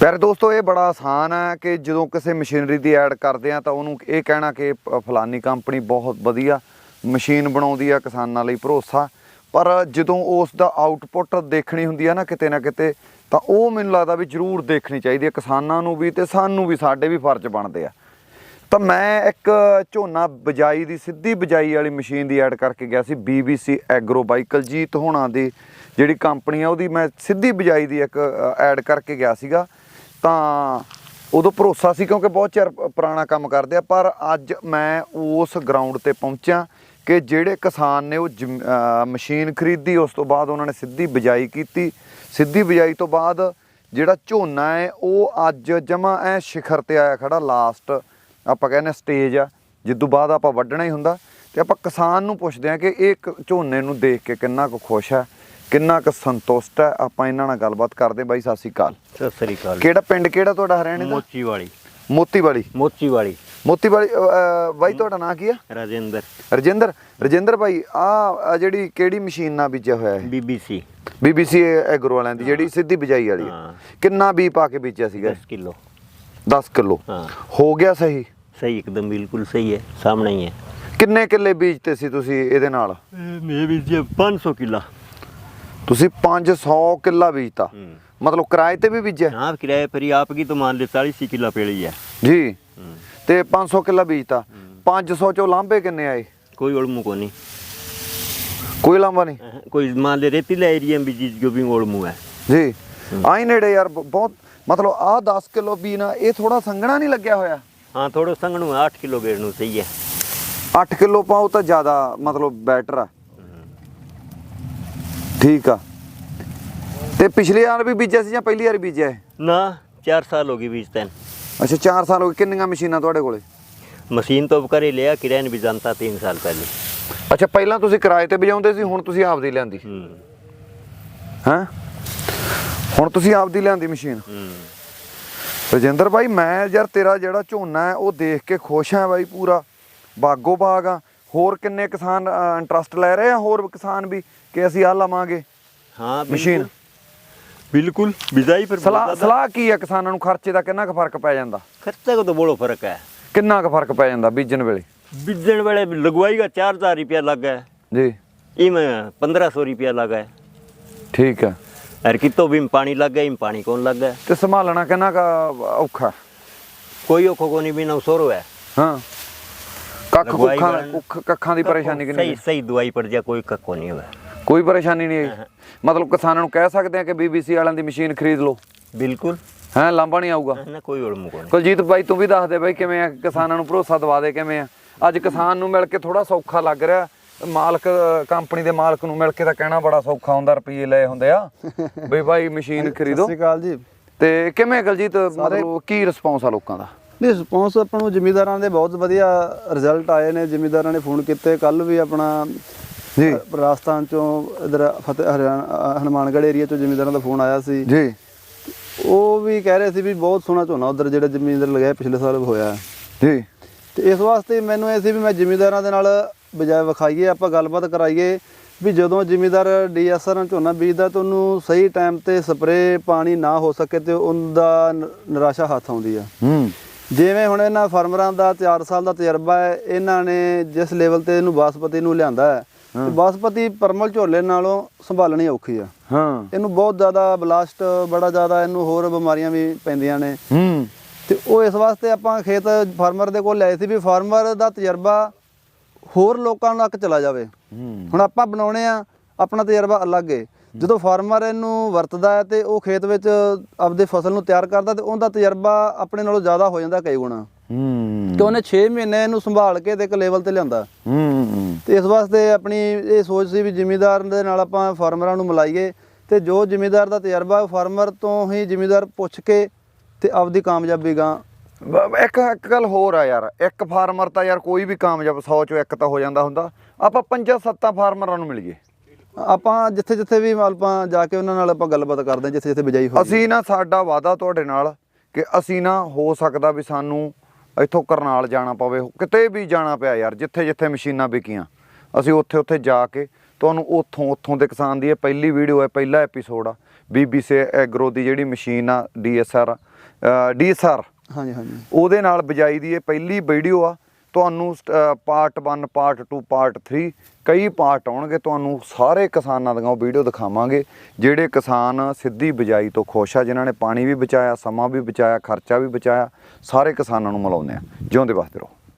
ਪਿਆਰੇ ਦੋਸਤੋ, ਇਹ ਬੜਾ ਆਸਾਨ ਹੈ ਕਿ ਜਦੋਂ ਕਿਸੇ ਮਸ਼ੀਨਰੀ ਦੀ ਐਡ ਕਰਦੇ ਆ ਤਾਂ ਉਹਨੂੰ ਇਹ ਕਹਿਣਾ ਕਿ ਫਲਾਨੀ ਕੰਪਨੀ ਬਹੁਤ ਵਧੀਆ ਮਸ਼ੀਨ ਬਣਾਉਂਦੀ ਆ, ਕਿਸਾਨਾਂ ਲਈ ਭਰੋਸਾ। ਪਰ ਜਦੋਂ ਉਸ ਦਾ ਆਊਟਪੁੱਟ ਦੇਖਣੀ ਹੁੰਦੀ ਆ ਨਾ ਕਿਤੇ ਨਾ ਕਿਤੇ, ਤਾਂ ਉਹ ਮੈਨੂੰ ਲੱਗਦਾ ਵੀ ਜ਼ਰੂਰ ਦੇਖਣੀ ਚਾਹੀਦੀ ਹੈ ਕਿਸਾਨਾਂ ਨੂੰ ਵੀ ਤੇ ਸਾਨੂੰ ਵੀ, ਸਾਡੇ ਵੀ ਫਰਜ਼ ਬਣਦੇ ਆ। ਤਾਂ ਮੈਂ ਇੱਕ ਝੋਨਾ ਬਜਾਈ ਦੀ, ਸਿੱਧੀ ਬਜਾਈ ਵਾਲੀ ਮਸ਼ੀਨ ਦੀ ਐਡ ਕਰਕੇ ਗਿਆ ਸੀ BBC ਐਗਰੋ ਬਾਈਕਲ ਜੀਤ ਹੋਣਾ ਦੀ, ਜਿਹੜੀ ਕੰਪਨੀ ਆ, ਉਹਦੀ ਮੈਂ ਸਿੱਧੀ ਬਜਾਈ ਦੀ ਇੱਕ ਐਡ ਕਰਕੇ ਗਿਆ ਸੀਗਾ। ਤਾਂ ਉਦੋਂ ਭਰੋਸਾ ਸੀ ਕਿਉਂਕਿ ਬਹੁਤ ਚਿਰ ਪੁਰਾਣਾ ਕੰਮ ਕਰਦੇ ਆ, ਪਰ ਅੱਜ ਮੈਂ ਉਸ ਗਰਾਊਂਡ ਤੇ ਪਹੁੰਚਿਆ ਕਿ ਜਿਹੜੇ ਕਿਸਾਨ ਨੇ ਉਹ ਜ਼ਮ- ਮਸ਼ੀਨ ਖਰੀਦੀ, ਉਸ ਤੋਂ ਬਾਅਦ ਉਹਨਾਂ ਨੇ ਸਿੱਧੀ ਬਿਜਾਈ ਕੀਤੀ। ਸਿੱਧੀ ਬਿਜਾਈ ਤੋਂ ਬਾਅਦ ਜਿਹੜਾ ਝੋਨਾ ਹੈ, ਉਹ ਅੱਜ ਜਮਾ ਐ ਸਿਖਰ ਤੇ ਆਇਆ ਖੜਾ ਲਾਸਟ ਆਪਾਂ ਕਹਿੰਦੇ ਸਟੇਜ ਆ, ਜਿੱਦੋਂ ਬਾਅਦ ਆਪਾਂ ਵੱਢਣਾ ਹੀ ਹੁੰਦਾ। ਤੇ ਆਪਾਂ ਕਿਸਾਨ ਨੂੰ ਪੁੱਛਦੇ ਆ ਕਿ ਇਹ ਕ- ਝੋਨੇ ਨੂੰ ਦੇਖ ਕੇ ਕਿੰਨਾ ਕੁ ਖੁਸ਼ ਹੈ। ਕਿੰਨਾ ਕੁ ਸੰਤੁਸ਼ਟ ਹੈ? ਆਪਾਂ ਇਹਨਾਂ ਨਾਲ ਗੱਲਬਾਤ ਕਰਦੇ ਬਾਈ ਸਤਿ ਸ੍ਰੀ ਅਕਾਲ। ਸਤਿ ਸ੍ਰੀ ਅਕਾਲ ਕਿਹੜਾ ਪਿੰਡ ਕਿਹੜਾ ਤੁਹਾਡਾ ਹਰਿਆਣੇ ਦਾ? ਮੋਚੀ ਵਾਲੀ ਮੋਤੀ ਵਾਲੀ ਮੋਚੀ ਵਾਲੀ ਮੋਤੀ ਵਾਲੀ ਬਾਈ ਤੁਹਾਡਾ ਨਾਂ ਕੀ ਆ? ਰਜਿੰਦਰ। ਰਜਿੰਦਰ। ਰਜਿੰਦਰ ਭਾਈ ਆ ਜਿਹੜੀ ਕਿਹੜੀ ਮਸ਼ੀਨ ਨਾਲ ਬੀਜਿਆ ਹੋਇਆ ਹੈ ਬੀਬੀਸੀ ਬੀਬੀਸੀ ਐਗਰੋ ਵਾਲਿਆਂ ਦੀ ਜਿਹੜੀ ਸਿੱਧੀ ਬਿਜਾਈ ਵਾਲੀ ਕਿੰਨਾ ਬੀ ਪਾ ਕੇ ਬੀਜਿਆ ਸੀਗਾ 10 ਕਿਲੋ। 10 ਕਿਲੋ। ਹੋ। ਗਿਆ ਸਹੀ? ਸਹੀ ਇੱਕਦਮ ਬਿਲਕੁਲ ਸਹੀ ਹੈ। ਸਾਹਮਣੇ ਹੀ ਹੈ। ਕਿੰਨੇ ਕਿੱਲੇ ਬੀਜਤੇ ਸੀ ਤੁਸੀਂ ਇਹਦੇ ਨਾਲ? ਇਹ ਮੇ 500 ਕਿੱਲਾ। ਤੁਸੀਂ 500 ਕਿੱਲਾ ਬੀਜਤਾ हम्म। ਮਤਲਬ ਕਿਰਾਏ ਤੇ ਵੀ ਬੀਜਿਆ हाँ किराए पर ही आपकी तो मान ले चालीस ही किला पेड़ी है ਜੀ हम्म। ਤੇ 500 ਕਿੱਲਾ ਬੀਜਤਾ 500 ਚੋਂ ਲਾਂਭੇ ਕਿੰਨੇ ਆਏ कोई ओड़मू को नहीं ਕੋਈ ਲਾਂਭਾ ਨਹੀਂ अह, कोई मान ले रेतीला एरिया में बीजी जो भी ओड़मू है ਜੀ ਆਈ ਨੇੜੇ ਯਾਰ ਬ- ਬਹੁਤ ਮਤਲਬ ਆ 10 ਕਿਲੋ ਬੀ ਨਾ ਇਹ ਥੋੜਾ ਸੰਘਣਾ ਨਹੀਂ ਲੱਗਿਆ ਹੋਇਆ हाँ थोड़ा संगणु है आठ किलो गेड़नू सही है 8 ਕਿਲੋ ਪਾਓ ਤਾਂ ਜ਼ਿਆਦਾ ਮਤਲਬ ਬੈਟਰ ਆ ਠੀਕ ਆ। ਤੇ ਪਿਛਲੇ ਵਾਰ ਵੀ ਬੀਜਿਆ ਸੀ ਜਾਂ ਪਹਿਲੀ ਵਾਰ ਬੀਜਿਆ ਨਾ 4 ਸਾਲ ਹੋ ਗਏ ਬੀਜਤੇ ਅੱਛਾ 4 ਸਾਲ ਹੋ ਗਏ। ਕਿੰਨੀਆਂ ਮਸ਼ੀਨਾਂ ਤੁਹਾਡੇ ਕੋਲੇ? ਮਸ਼ੀਨ ਤੋਂ ਘਰੇ ਲਿਆ ਕਿਰਾਏ ਨੇ ਬਿਜਾਂਤਾ 3 ਸਾਲ ਪਹਿਲੇ। ਅੱਛਾ ਪਹਿਲਾਂ ਤੁਸੀਂ ਕਿਰਾਏ ਤੇ ਬਿਜਾਉਂਦੇ ਸੀ ਹੁਣ ਤੁਸੀਂ ਆਪਦੀ ਲਿਆਂਦੀ। ਹੂੰ। ਹਾਂ? ਹੁਣ ਤੁਸੀਂ ਆਪ ਦੀ ਲਿਆਂਦੀ ਮਸ਼ੀਨ। ਹੂੰ। ਰਜਿੰਦਰ ਭਾਈ ਮੈਂ ਯਾਰ ਤੇਰਾ ਜਿਹੜਾ ਝੋਨਾ ਹੈ ਉਹ ਦੇਖ ਕੇ ਖੁਸ਼ ਹਾਂ ਬਾਈ ਪੂਰਾ। ਬਾਗੋ ਬਾਗ ਆ। ਹੋਰ ਕਿੰਨੇ ਕਿਸਾਨ ਇੰਟਰਸਟ ਲੈ ਰਹੇ ਆ? ਹੋਰ ਕਿਸਾਨ ਵੀ ਕਿ ਅਸੀਂ ਆ ਲਾਵਾਂਗੇ? ਹਾਂ ਮਸ਼ੀਨ ਬਿਲਕੁਲ ਬਿਜਾਈ ਪਰ ਸਲਾਹ ਕੀ ਹੈ ਕਿਸਾਨਾਂ ਨੂੰ? ਖਰਚੇ ਦਾ ਕਿੰਨਾ ਕੁ ਫ਼ਰਕ ਪੈ ਜਾਂਦਾ? ਖਰਚੇ ਦਾ ਤਾਂ ਬੋਲੋ ਫ਼ਰਕ ਹੈ। ਕਿੰਨਾ ਕੁ ਫ਼ਰਕ ਪੈ ਜਾਂਦਾ ਬੀਜਣ ਵੇਲੇ? ਬੀਜਣ ਵੇਲੇ ਲਗਵਾਈ ਦਾ 4000 ਰੁਪਿਆ ਲੱਗਾ ਜੀ। ਇਹ ਮੈਂ 1500 ਰੁਪਿਆ ਲੱਗਾ ਠੀਕ ਹੈ। ਹਰ ਕਿਤੋਂ ਵੀ ਪਾਣੀ ਲੱਗਾ ਹੀ ਪਾਣੀ ਕੋਣ ਲੱਗਾ ਤੇ ਸੰਭਾਲਣਾ ਕਿੰਨਾ ਕੁ ਔਖਾ? ਕੋਈ ਔਖਾ ਕੋ ਨਹੀਂ ਬਿਨਾ ਸੋਰੋ ਹੈ ਹਾਂ। ਕੱਖ ਕੁੱਖਾਂ ਕੱਖਾਂ ਦੀ ਪਰੇਸ਼ਾਨੀ ਕਿੰਨੀ ਸਹੀ ਸਹੀ ਦਵਾਈ ਪੜ ਜਾ ਕੋਈ ਕੱਕੋ ਨਹੀਂ ਹੋਇਆ। ਕੋਈ ਪਰੇਸ਼ਾਨੀ ਨਹੀਂ ਹੈ ਮਤਲਬ ਕਿਸਾਨਾਂ ਨੂੰ ਕਹਿ ਸਕਦੇ ਆ ਕਿ ਬੀਬੀਸੀ ਵਾਲਿਆਂ ਦੀ ਮਸ਼ੀਨ ਖਰੀਦ ਲਓ। ਬਿਲਕੁਲ। ਹੈ ਲਾਂਭਾ ਨਹੀਂ ਆਊਗਾ। ਨਾ ਕੋਈ ਉਲਮ ਕੋ ਨਹੀਂ। ਕੁਲਜੀਤ ਬਾਈ ਤੂੰ ਵੀ ਦੱਸ ਦੇ ਬਾਈ ਕਿਵੇਂ ਆ? ਕਿਸਾਨਾਂ ਨੂੰ ਭਰੋਸਾ ਦਵਾ ਦੇ ਕਿਵੇਂ ਆ? ਅੱਜ ਕਿਸਾਨ ਨੂੰ ਮਿਲ ਕੇ ਥੋੜਾ ਸੌਖਾ ਲੱਗ ਰਿਹਾ। ਮਾਲਕ ਕੰਪਨੀ ਦੇ ਮਾਲਕ ਨੂੰ ਮਿਲ ਕੇ ਤਾਂ ਕਹਿਣਾ ਬੜਾ ਸੌਖਾ ਹੁੰਦਾ ਰੁਪਈਏ ਲਏ ਹੁੰਦੇ ਆ। ਵੀ ਭਾਈ ਮਸ਼ੀਨ ਸਤਿ ਸ਼੍ਰੀ ਅਕਾਲ ਜੀ। ਤੇ ਕਿਵੇਂ ਕੁਲਜੀਤ? ਮਤਲਬ ਕੀ ਰਿਸਪੌਂਸ ਆ ਲੋਕਾਂ ਦਾ? ਨਹੀਂ ਰਿਸਪੌਂਸ ਆਪਾਂ ਨੂੰ ਜ਼ਿਮੀਦਾਰਾਂ ਦੇ ਬਹੁਤ ਵਧੀਆ ਰਿਜ਼ਲਟ ਆਏ ਨੇ। ਜ਼ਿਮੀਦਾਰਾਂ ਨੇ ਫੋਨ ਕੀਤੇ। ਕੱਲ ਵੀ ਆਪਣਾ ਜੀ। ਰਾਜਸਥਾਨ ਚੋਂ ਇਧਰ ਫਤਿਹ ਹਰਿਆਣਾ ਹਨੂੰਮਾਨਗੜ੍ਹ ਏਰੀਆ ਚੋਂ ਜ਼ਿਮੀਦਾਰਾਂ ਦਾ ਫੋਨ ਆਇਆ ਸੀ। ਜੀ। ਉਹ ਵੀ ਕਹਿ ਰਹੇ ਸੀ ਵੀ ਬਹੁਤ ਸੋਹਣਾ ਝੋਨਾ ਉਧਰ ਜਿਹੜਾ ਜ਼ਿਮੀਦਾਰ ਲਗਾਇਆ ਪਿਛਲੇ ਸਾਲ ਹੋਇਆ। ਜੀ। ਤੇ ਇਸ ਵਾਸਤੇ ਮੈਨੂੰ ਇਹ ਸੀ ਵੀ ਮੈਂ ਜ਼ਿਮੀਦਾਰਾਂ ਦੇ ਨਾਲ ਬਜਾਏ ਵਿਖਾਈਏ ਆਪਾਂ ਗੱਲਬਾਤ ਕਰਾਈਏ ਵੀ ਜਦੋਂ ਜ਼ਿਮੀਦਾਰ ਡੀਐਸਆਰ ਨਾਲ ਝੋਨਾ ਬੀਜਦਾ ਤਾਂ ਉਹਨੂੰ ਸਹੀ ਟਾਈਮ ਤੇ ਸਪਰੇ ਪਾਣੀ ਨਾ ਹੋ ਸਕੇ ਤੇ ਉਹਦਾ ਨਿਰਾਸ਼ਾ ਹੱਥ ਆਉਂਦੀ ਆ। ਹੂੰ। ਜਿਵੇਂ ਹੁਣ ਇਹਨਾਂ ਫਾਰਮਰਾਂ ਦਾ 4 ਸਾਲ ਦਾ ਤਜਰਬਾ ਹੈ ਇਹਨਾਂ ਨੇ ਜਿਸ ਲੈਵਲ ਤੇ ਇਹਨੂੰ ਬਾਸਪਤੀ ਨੂੰ ਲਿਆਂਦਾ ਹੈ ਤੇ ਬਾਸਪਤੀ ਪਰਮਲ ਝੋਲੇ ਨਾਲੋਂ ਸੰਭਾਲਣੀ ਔਖੀ ਆ। ਹਾਂ। ਇਹਨੂੰ ਬਹੁਤ ਜ਼ਿਆਦਾ ਬਲਾਸਟ ਬੜਾ ਜ਼ਿਆਦਾ ਇਹਨੂੰ ਹੋਰ ਬਿਮਾਰੀਆਂ ਵੀ ਪੈਂਦੀਆਂ ਨੇ। ਹੂੰ। ਤੇ ਉਹ ਇਸ ਵਾਸਤੇ ਆਪਾਂ ਖੇਤ ਫਾਰਮਰ ਦੇ ਕੋਲ ਲਿਆਏ ਸੀ ਵੀ ਫਾਰਮਰ ਦਾ ਤਜਰਬਾ ਹੋਰ ਲੋਕਾਂ ਤੱਕ ਚਲਾ ਜਾਵੇ। ਹੁਣ ਆਪਾਂ ਬਣਾਉਣੇ ਆ ਆਪਣਾ ਤਜਰਬਾ ਅਲੱਗ ਹੈ ਜਦੋਂ ਫਾਰਮਰ ਇਹਨੂੰ ਵਰਤਦਾ ਹੈ ਤੇ ਉਹ ਖੇਤ ਵਿੱਚ ਆਪਦੇ ਫਸਲ ਨੂੰ ਤਿਆਰ ਕਰਦਾ ਤੇ ਉਹਦਾ ਤਜਰਬਾ ਆਪਣੇ ਨਾਲੋਂ ਜ਼ਿਆਦਾ ਹੋ ਜਾਂਦਾ ਕਈ ਗੁਣਾ। ਹੂੰ। ਕਿ ਉਹਨੇ 6 ਮਹੀਨੇ ਇਹਨੂੰ ਸੰਭਾਲ ਕੇ ਤੇ ਇੱਕ ਲੈਵਲ ਤੇ ਲਿਆਂਦਾ। ਹੂੰ। ਤੇ ਇਸ ਵਾਸਤੇ ਆਪਣੀ ਇਹ ਸੋਚ ਸੀ ਵੀ ਜ਼ਿਮੀਦਾਰ ਦੇ ਨਾਲ ਆਪਾਂ ਫਾਰਮਰਾਂ ਨੂੰ ਮਿਲਾਈਏ ਤੇ ਜੋ ਜ਼ਿਮੀਦਾਰ ਦਾ ਤਜਰਬਾ ਫਾਰਮਰ ਤੋਂ ਹੀ ਜ਼ਿਮੀਦਾਰ ਪੁੱਛ ਕੇ ਤੇ ਆਪਦੀ ਕਾਮਯਾਬੀ ਗਾਂ ਇੱਕ ਇੱਕ ਗੱਲ ਹੋਰ ਆ ਯਾਰ ਇੱਕ ਫਾਰਮਰ ਤਾਂ ਯਾਰ ਕੋਈ ਵੀ ਕਾਮਯਾਬ 100 ਚੋਂ ਇੱਕ ਤਾਂ ਹੋ ਜਾਂਦਾ ਹੁੰਦਾ। ਆਪਾਂ ਪੰਜਾਂ ਸੱਤਾਂ ਫਾਰਮਰਾਂ ਨੂੰ ਮਿਲ ਗਏ ਆਪਾਂ ਜਿੱਥੇ ਜਿੱਥੇ ਵੀ ਆਪਾਂ ਜਾ ਕੇ ਉਹਨਾਂ ਨਾਲ ਆਪਾਂ ਗੱਲਬਾਤ ਕਰਦੇ ਹਾਂ ਜਿੱਥੇ ਜਿੱਥੇ ਬਿਜਾਈ ਹੋਈ ਅਸੀਂ ਨਾ ਸਾਡਾ ਵਾਅਦਾ ਤੁਹਾਡੇ ਨਾਲ ਕਿ ਅਸੀਂ ਨਾ ਹੋ ਸਕਦਾ ਵੀ ਸਾਨੂੰ ਇੱਥੋਂ ਕਰਨਾਲ ਜਾਣਾ ਪਵੇ ਕਿਤੇ ਵੀ ਜਾਣਾ ਪਿਆ ਯਾਰ ਜਿੱਥੇ ਜਿੱਥੇ ਮਸ਼ੀਨਾਂ ਵਿਕੀਆਂ। ਅਸੀਂ ਉੱਥੇ ਉੱਥੇ ਜਾ ਕੇ ਤੁਹਾਨੂੰ ਉੱਥੋਂ ਉੱਥੋਂ ਦੇ ਕਿਸਾਨ ਦੀ ਇਹ ਪਹਿਲੀ ਵੀਡੀਓ ਹੈ ਪਹਿਲਾ ਐਪੀਸੋਡ ਆ BBC ਐਗਰੋ ਦੀ ਜਿਹੜੀ ਮਸ਼ੀਨ ਆ DSR ਡੀਐਸਆਰ ਹਾਂਜੀ ਹਾਂਜੀ। ਉਹਦੇ ਨਾਲ ਬਿਜਾਈ ਦੀ ਇਹ ਪਹਿਲੀ ਵੀਡੀਓ ਆ ਤੁਹਾਨੂੰ ਪਾਰਟ 1 ਪਾਰਟ 2 ਪਾਰਟ 3 ਕਈ ਪਾਰਟ ਆਉਣਗੇ, ਤੁਹਾਨੂੰ ਸਾਰੇ ਕਿਸਾਨਾਂ ਦੀਆਂ ਉਹ ਵੀਡੀਓ ਦਿਖਾਵਾਂਗੇ, ਜਿਹੜੇ ਕਿਸਾਨ ਸਿੱਧੀ ਬਿਜਾਈ ਤੋਂ ਖੁਸ਼ ਆ, ਜਿਨ੍ਹਾਂ ਨੇ ਪਾਣੀ ਵੀ ਬਚਾਇਆ, ਸਮਾਂ ਵੀ ਬਚਾਇਆ, ਖਰਚਾ ਵੀ ਬਚਾਇਆ, ਸਾਰੇ ਕਿਸਾਨਾਂ ਨੂੰ ਮਿਲਾਉਂਦੇ ਆ। ਜਿਉਂਦੇ ਵਾਸਤੇ ਰਹੋ।